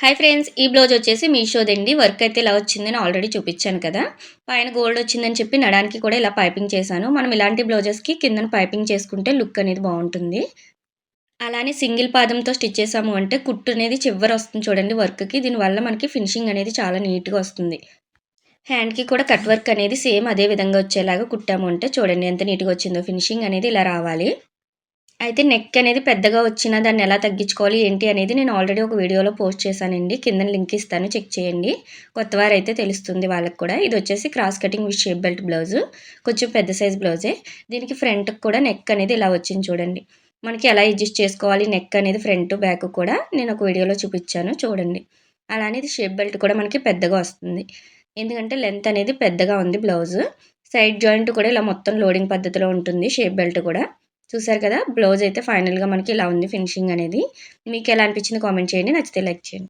Hi friends ఈ blouse వచ్చేసి మీషోదండి work అయితే ఇలా వచ్చిందని ఆల్రెడీ చూపించాను కదా. పైన గోల్డ్ వచ్చిందని చెప్పి నడానికి కూడా ఇలా పైపింగ్ చేశాను. మనం ఇలాంటి బ్లౌజెస్కి కిందన పైపింగ్ చేసుకుంటే లుక్ అనేది బాగుంటుంది. అలానే సింగిల్ పాదంతో స్టిచ్ చేసాము అంటే కుట్టు అనేది చివరి వస్తుంది చూడండి వర్క్కి దీనివల్ల మనకి ఫినిషింగ్ అనేది చాలా నీట్గా వస్తుంది. హ్యాండ్కి కూడా కట్ వర్క్ అనేది సేమ్ అదే విధంగా వచ్చేలాగా కుట్టాము అంటే చూడండి ఎంత నీట్గా వచ్చిందో. ఫినిషింగ్ అనేది ఇలా రావాలి. అయితే నెక్ అనేది పెద్దగా వచ్చినా దాన్ని ఎలా తగ్గించుకోవాలి ఏంటి అనేది నేను ఆల్రెడీ ఒక వీడియోలో పోస్ట్ చేశానండి. కింద లింక్ ఇస్తాను చెక్ చేయండి. కొత్తవారైతే తెలుస్తుంది వాళ్ళకి కూడా. ఇది వచ్చేసి cross cutting with shape belt blouse కొంచెం పెద్ద సైజ్ బ్లౌజే దీనికి ఫ్రంట్కి కూడా నెక్ అనేది ఇలా వచ్చింది చూడండి. మనకి ఎలా అడ్జస్ట్ చేసుకోవాలి నెక్ అనేది ఫ్రంట్ బ్యాక్ కూడా నేను ఒక వీడియోలో చూపించాను చూడండి. అలానే ఇది షేప్ బెల్ట్ కూడా మనకి పెద్దగా వస్తుంది. ఎందుకంటే లెంత్ అనేది పెద్దగా ఉంది బ్లౌజ్ సైడ్ జాయింట్ కూడా ఇలా మొత్తం లోడింగ్ పద్ధతిలో ఉంటుంది షేప్ బెల్ట్ కూడా. చూసారు కదా? బ్లౌజ్ అయితే ఫైనల్గా మనకి ఇలా ఉంది ఫినిషింగ్ అనేది. మీకు ఎలా అనిపించింది కామెంట్ చేయండి. నచ్చితే లైక్ చేయండి.